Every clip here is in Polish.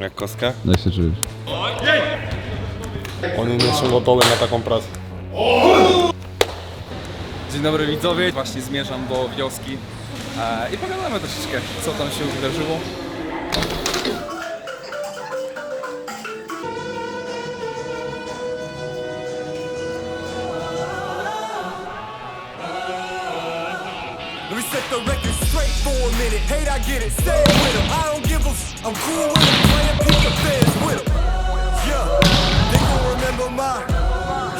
Jak kostka? Jak się czujesz? Oni nie są gotowe na taką pracę. Dzień dobry widzowie, właśnie zmierzam do wioski e, i pogadamy troszeczkę, co tam się wydarzyło. Let me set the record straight for a minute. Hate, I get it. Stay with them. I don't I'm cool with them. Playing pick the feds with them. Yeah, they gon' remember my.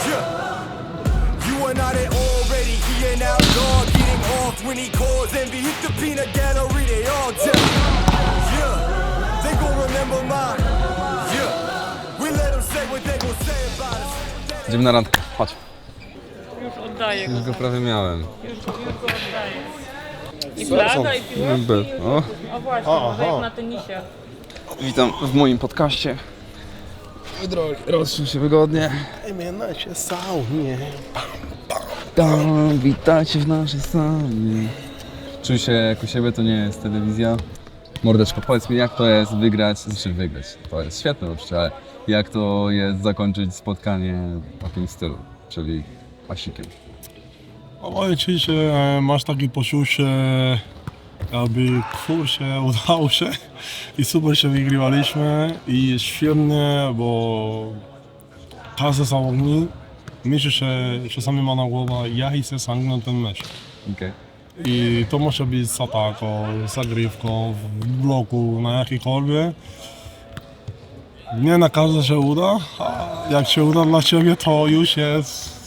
Yeah, you are not it already. He an outlaw getting off when he calls envy. Hit the peanut gallery, they all tell. Yeah, they gon' remember my. Yeah, we let them say what they gon' say about us. Idziemy na randkę, chodź. Już oddaję go. Już go prawie miałem. Już, już go oddaję. I flaga, i piłeczki. By- i- o. O właśnie, może jak na tenisie. Witam w moim podcaście. Drogi, rozrzuć się wygodnie. Ej, na się saunie. Tam, witajcie w naszej sali. Czuj się jak u siebie, to nie jest telewizja. Mordeczko, powiedz mi jak to jest wygrać, znaczy wygrać, to jest świetne oczywiście, ale jak to jest zakończyć spotkanie w takim stylu, czyli pasikiem. No powiem Ci, że masz takie poczucie, jakby kurczę, udało się i super się wygrywaliśmy i świetnie, bo każdy zawodnik myśli, że czasami ma na głowie, ja chcę zamknąć ten mecz. Okej. I to może być z ataką, z zagrywką, w bloku, na jakikolwiek. Nie na każdy się uda, a jak się uda dla Ciebie, to już jest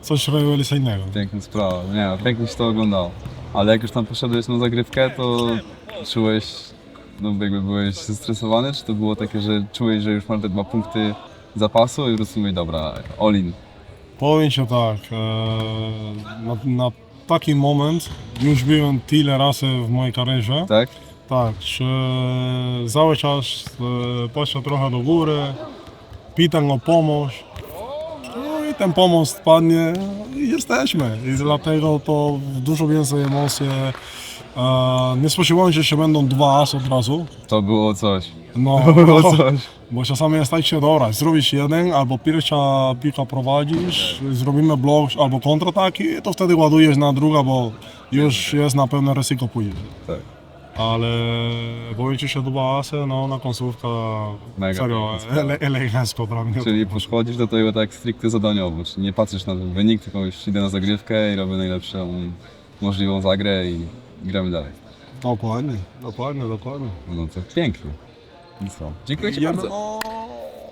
coś rewelacyjnego. Piękna sprawa, nie pięknie się to oglądało. Ale jak już tam poszedłeś na zagrywkę, to czułeś, no jakby byłeś zestresowany, czy to było takie, że czułeś, że już masz te dwa punkty zapasu i po prostu mówię, dobra, all in. Powiem Ci tak, e, na, na taki moment już byłem tyle razy w mojej karierze, Tak? tak, że cały czas e, patrzę trochę do góry, pytam o pomoc, i ten pomoc spadnie i jesteśmy. I dlatego to dużo więcej emocji. E, nie spodziewałem się, że będą dwa as od razu. To było coś. No, było coś. bo czasami jest tak, że dobra, zrobisz jeden, albo pierwsza piłka prowadzisz, zrobimy blok albo kontrataki, to wtedy ładujesz na druga, bo już jest na pewno ryzyko pójdzie. Tak. Ale powiem Ci, że dwa asy, no na końcówka Mega serio piękna ele, elegancko dla mnie. Czyli podchodzisz do tego tak stricte zadaniowo, czyli nie patrzysz na ten wynik, tylko już idę na zagrywkę i robię najlepszą możliwą zagrę i gramy dalej. Dokładnie, dokładnie, dokładnie. No to pięknie. I co? Dziękuję Ci bardzo.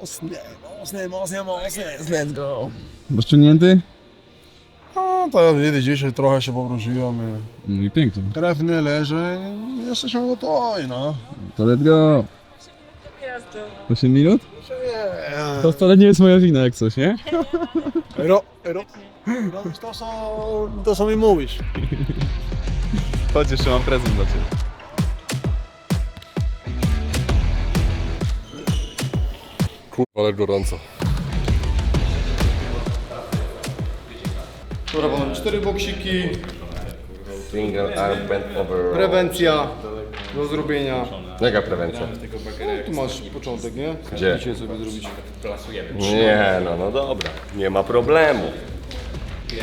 Mocnie, mocnie, mocnie, mocnie, let's go. Rozciągnięty? No to jak widzisz, dzisiaj trochę się powróciłem. No i pięknie. Krew nie leży, jesteśmy gotowi, no. To let's go. Jazdy. 8 minut? To wcale nie jest moja wina jak coś, nie? Ero, ero. Robisz to, co, to, co mi mówisz. Chodź, jeszcze mam prezent dla Ciebie. Kurwa, ale gorąco. Cztery boksiki, Single arm bent over. prewencja do zrobienia. Mega prewencja. No, tu masz początek, nie? Gdzie? Dzisiaj sobie zrobić. Nie, no, no dobra. Nie ma problemu. 5,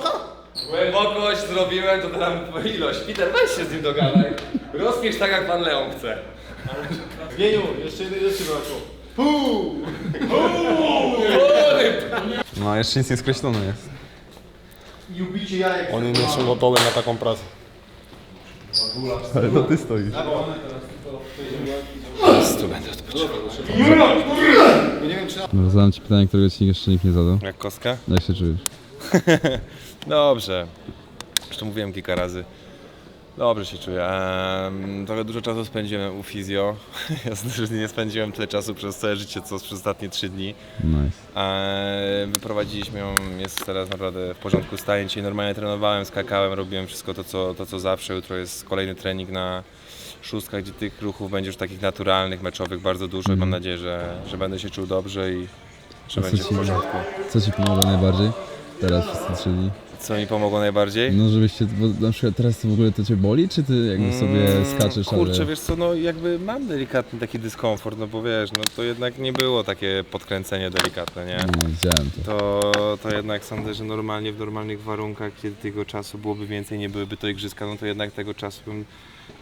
Głębokość zrobiłem, to dam twoją ilość. Peter, weź się z nim dogadaj. Rozpisz tak, jak pan Leon chce. Zmienił, jeszcze jeden jeszcze brakło. No, jeszcze nic nie skreślone jest. I ubicie jajek. Oni nie są gotowi na taką pracę. Ale to ty stoisz. No, zadam ci pytanie, którego ci jeszcze nikt nie zadał. Jak kostka? Jak się czujesz? Dobrze. Zresztą mówiłem kilka razy. Dobrze się czuję. Ehm, trochę dużo czasu spędziłem u fizjo. Że nie spędziłem tyle czasu przez całe życie, co przez ostatnie trzy dni. Nice. Ehm, wyprowadziliśmy ją, jest teraz naprawdę w porządku staję. Dzisiaj normalnie trenowałem, skakałem, robiłem wszystko to co, to, co zawsze. Jutro jest kolejny trening na szóstkach, gdzie tych ruchów będzie już takich naturalnych, meczowych bardzo dużo. i Mam nadzieję, że, że będę się czuł dobrze i że A będzie w porządku. Co ci pomogło najbardziej? Teraz trzy dni. Co mi pomogło najbardziej? No żebyście, bo na przykład teraz to w ogóle to cię boli, czy ty jakby sobie Mm, skaczesz, Kurczę, ale... wiesz co, no jakby mam delikatny taki dyskomfort, no bo wiesz, no to jednak nie było takie podkręcenie delikatne, nie? No, widziałem to. To, to jednak sądzę, że normalnie w normalnych warunkach, kiedy tego czasu byłoby więcej, nie byłyby to igrzyska, no to jednak tego czasu bym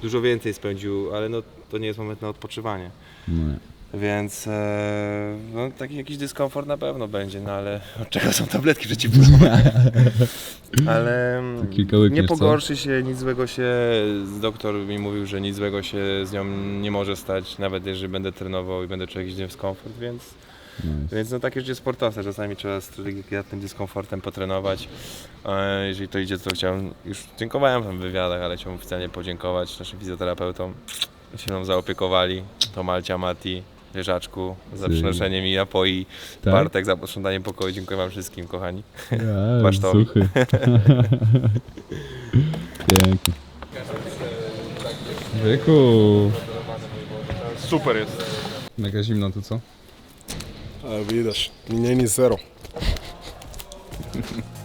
dużo więcej spędził, ale no to nie jest moment na odpoczywanie. No. Więc e, no, taki jakiś dyskomfort na pewno będzie, no ale od czego są tabletki przeciwbólowe? ale mm, nie pogorszy się, nic złego się, doktor mi mówił, że nic złego się z nią nie może stać, nawet jeżeli będę trenował i będę czuł jakiś dyskomfort, więc, Nice. więc no takie życie sportowca, czasami trzeba z delikatnym dyskomfortem potrenować. E, jeżeli to idzie, to chciałem, już dziękowałem w wywiadach, ale chciałbym oficjalnie podziękować naszym fizjoterapeutom, się nam zaopiekowali, to Malcia, Mati, Leżaczku, za Ty. przynoszenie mi napoi, Tak? Bartek za posprzątanie pokoju, dziękuję wam wszystkim, kochani. Ja, Basztowi. suchy. Pięknie. Wieku. Super jest. Mega zimno tu, co? E, widać, mniej niż zero.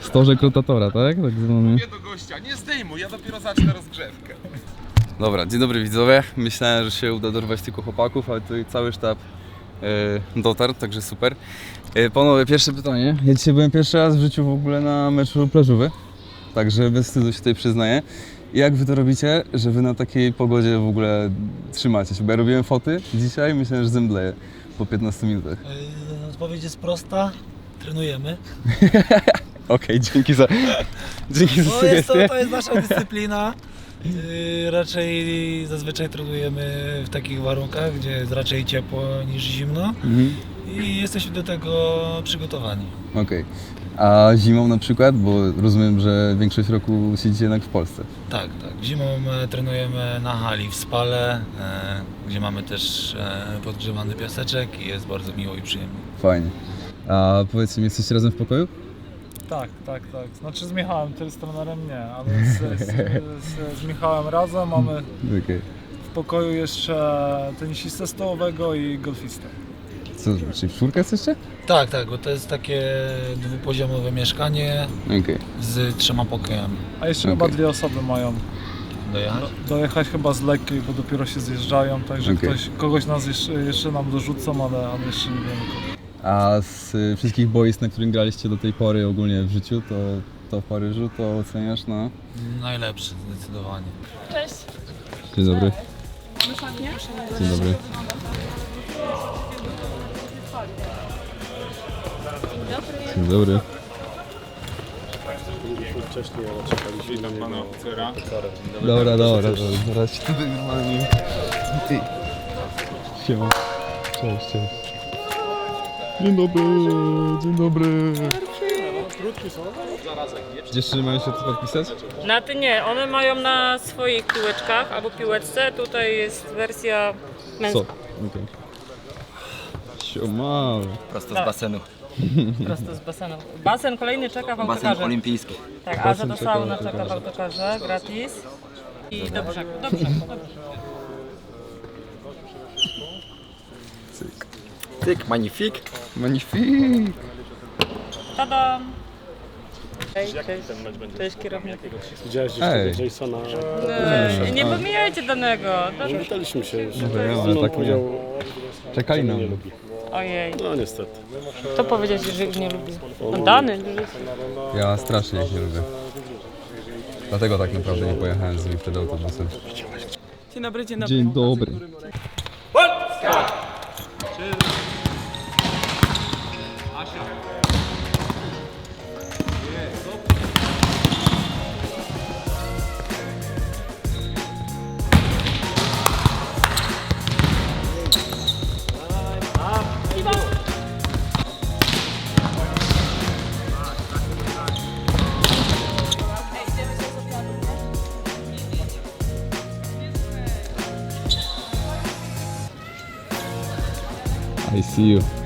Stożek rotatora, tak? Tak zwany. do gościa, nie zdejmuj, ja dopiero zacznę rozgrzewkę. Dobra, dzień dobry widzowie. Myślałem, że się uda dorwać tylko chłopaków, ale tutaj cały sztab e, dotarł, także super. E, panowie, pierwsze pytanie. Ja dzisiaj byłem pierwszy raz w życiu w ogóle na meczu plażowy, także bez wstydu się tutaj przyznaję. Jak wy to robicie, że wy na takiej pogodzie w ogóle trzymacie się? Bo ja robiłem foty dzisiaj, myślałem, że zemdleję po 15 minutach. Yy, Odpowiedź jest prosta. Trenujemy. Okej, dzięki za, dzięki za No jest to, sugestię. to jest nasza dyscyplina. Yy, Raczej zazwyczaj trenujemy w takich warunkach, gdzie jest raczej ciepło niż zimno Mhm. i jesteśmy do tego przygotowani. Okej. A zimą na przykład, bo rozumiem, że większość roku siedzicie jednak w Polsce. Tak, tak. Zimą e, trenujemy na hali w Spale, e, gdzie mamy też e, podgrzewany piaseczek i jest bardzo miło i przyjemnie. Fajnie. A powiedzcie mi, jesteście razem w pokoju? Tak, tak, tak. Znaczy z Michałem, ty z trenerem nie, ale z, z, z, z Michałem razem mamy Okej. w pokoju jeszcze tenisistę stołowego i golfistę. Co, czyli w czwórkę jesteście? Tak, tak, bo to jest takie dwupoziomowe mieszkanie Okej. z trzema pokojami. A jeszcze Okej. chyba dwie osoby mają Dojechać? dojechać chyba z lekkiej, bo dopiero się zjeżdżają, także Okej. ktoś, kogoś nas jeszcze, jeszcze nam dorzucą, ale, ale jeszcze nie wiemy kogo. A z y, wszystkich boisk, na których graliście do tej pory ogólnie w życiu, to, to w Paryżu, to oceniasz na... Najlepszy, zdecydowanie. Cześć. Dzień dobry. Dzień dobry. Dzień dobry. Dobra, dobra, dobra. Zaraz się tutaj normalnie... Ty. Siema. Cześć, cześć. Dzień dobry, dzień dobry. Dziewczyny mają się tu podpisać? Na ty nie, one mają na swoich piłeczkach albo piłeczce. Tutaj jest wersja Co? męska. Okej. Prosto z basenu. Prosto z basenu. Basen kolejny czeka w autokarze. Basen olimpijski. Tak, a Basen że do czeka w sauna czeka w autokarze. autokarze, gratis. I do brzegu, do Tyk, magnifik. Magnifik. Tada! Cześć, cześć. Cześć kierownik. Widziałeś Ej. tego Jasona? Nie, nie pomijajcie danego. Dobrze. Witaliśmy się już. Dobra, ja, ale tak nie. powiedział, Czekali na nie mnie. lubi. Ojej. No niestety. Kto powiedział, że ich nie lubi? No Dany. Ja strasznie ich nie lubię. Dlatego tak naprawdę nie pojechałem z nimi wtedy autobusem. Dzień dobry, dzień dobry. Dzień dobry. See you.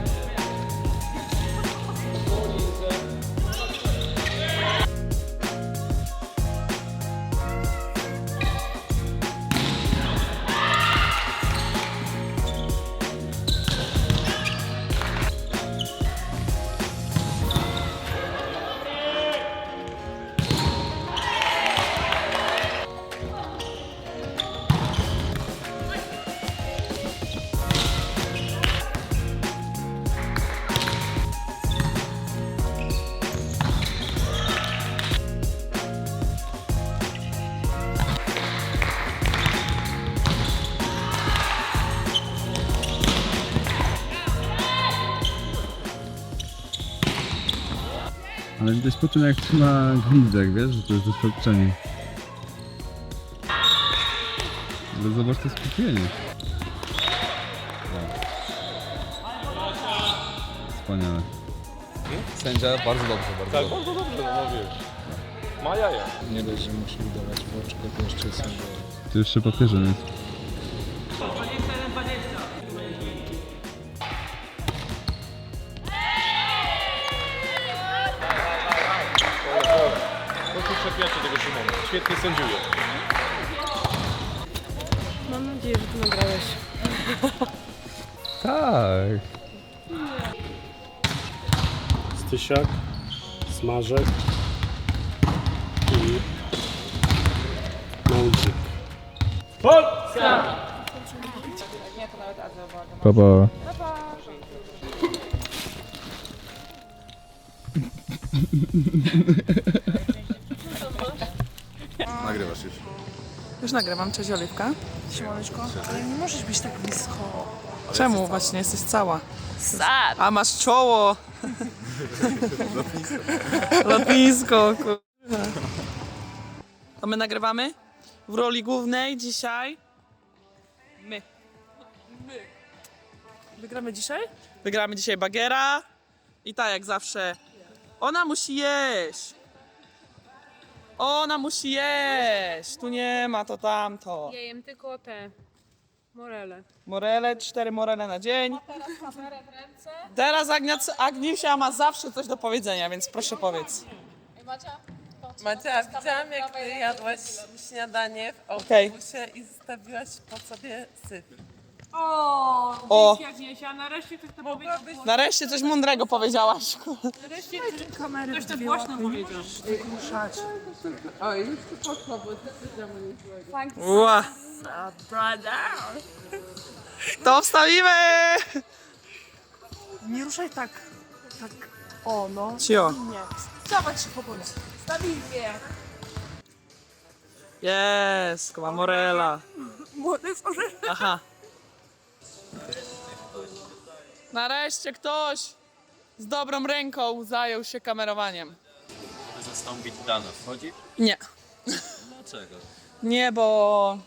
Ale widać po czym jak trzyma gwizdek, wiesz, że to jest doświadczenie. Ale zobacz to skupienie. Wspaniale. Sędzia bardzo dobrze, bardzo Tak, dobrze. bardzo dobrze, no wiesz. Ma jaja. Nie dość, że musi udawać boczkę, to jeszcze są To jeszcze papierze jest. Świetnie sędziuje. Mam nadzieję, że to nagrałeś. Tak. Stysiak, Smażek i Mądzik. Pa, pa. Nagrywasz już. Już nagrywam, cześć Oliwka. Siemaneczko. Ale nie możesz być tak blisko. Czemu? Właśnie jesteś cała. Sad. A masz czoło. Lotnisko. Lotnisko, kurwa. To my nagrywamy? W roli głównej dzisiaj? My. My. Wygramy dzisiaj? Wygramy dzisiaj Bagiera. I tak jak zawsze. Ona musi jeść. Ona musi jeść. Tu nie ma to tamto. Ja jem tylko te morele. Morele, cztery morele na dzień. Teraz Agnia- Agniusia ma zawsze coś do powiedzenia, więc proszę powiedz. Macia, widziałam jak ty jadłaś śniadanie w Okej. autobusie i zostawiłaś po sobie syf. O, O. dzięki Agniesia, nareszcie ktoś to powiedział. Nareszcie coś mądrego powiedziałaś. Nareszcie ktoś to głośno powiedział. Oj, już tu poszło, bo ty Ła. To wstawimy! Nie ruszaj tak, tak, o no. Cio. Nie. Zobacz się powoli. Stabilnie. Jest, koła morela. Młody orzech. Aha. Nareszcie ktoś z dobrą ręką zajął się kamerowaniem. Zastąpić Dana, wchodzi? Nie. Dlaczego? Nie, bo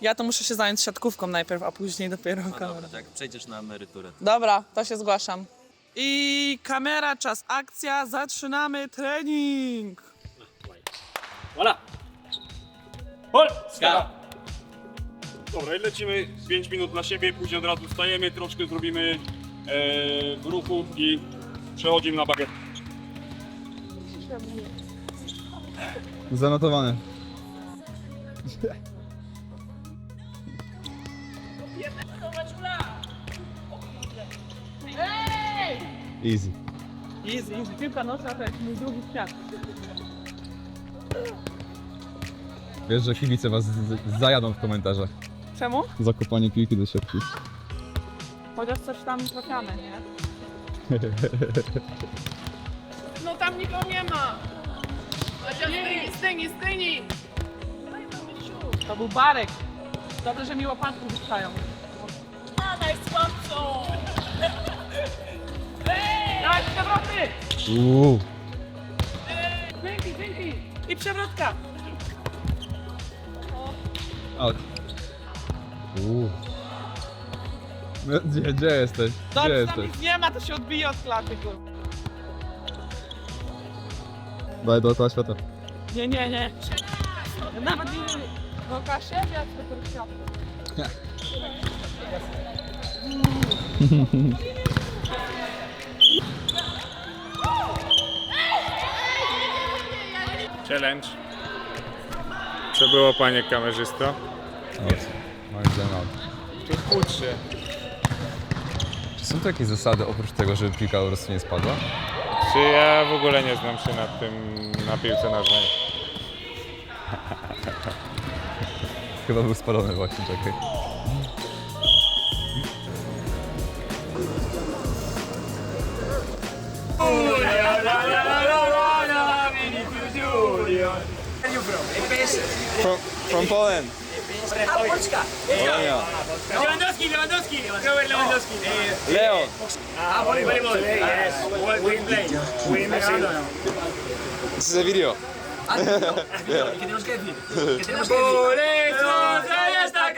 ja to muszę się zająć siatkówką najpierw, a później dopiero No kamerą. dobra, tak, przejdziesz na emeryturę. Dobra, to się zgłaszam. I kamera, czas, akcja, zaczynamy trening. Polska! Dobra, i lecimy 5 minut na siebie, później od razu wstajemy, troszkę zrobimy e, ruchów i Przechodzimy na bagiet. Zanotowane. Easy. Easy, easy. Piłka nożna to jest mój drugi świat. Wiesz, że kibice was z- zajadą w komentarzach. Czemu? Zakopanie piłki do siatki. Chociaż coś tam trafiamy, nie? No tam nikogo nie ma! Styni, styni, styni! To był Barek. Dobrze, że mi łapanki wystają. Daj słabcą! Daj, przewroty! Uuu. Uuu. No, Gdzie, gdzie jesteś? Gdzie Dobrze, tam jesteś? nic nie ma, to się odbije od klaty, kurwa. Daj dookoła świata. Nie, nie, nie. Nawet nie dookoła siebie, a tylko światło. Challenge. Co było, panie kamerzysto? Out. Out. Tu kłótrzy. Czy są tu jakieś zasady oprócz tego, żeby piłka po prostu nie spadła? Czy ja w ogóle nie znam się na tym, na piłce nożnej? Chyba był spalony właśnie, czekaj. From, from Poland. A Polska. Lewandowski, Lewandowski. Lewandowski. Leo. Ah. Yes. We play. We play. Ese video. ¿Qué tenemos que decir? Por eso esta.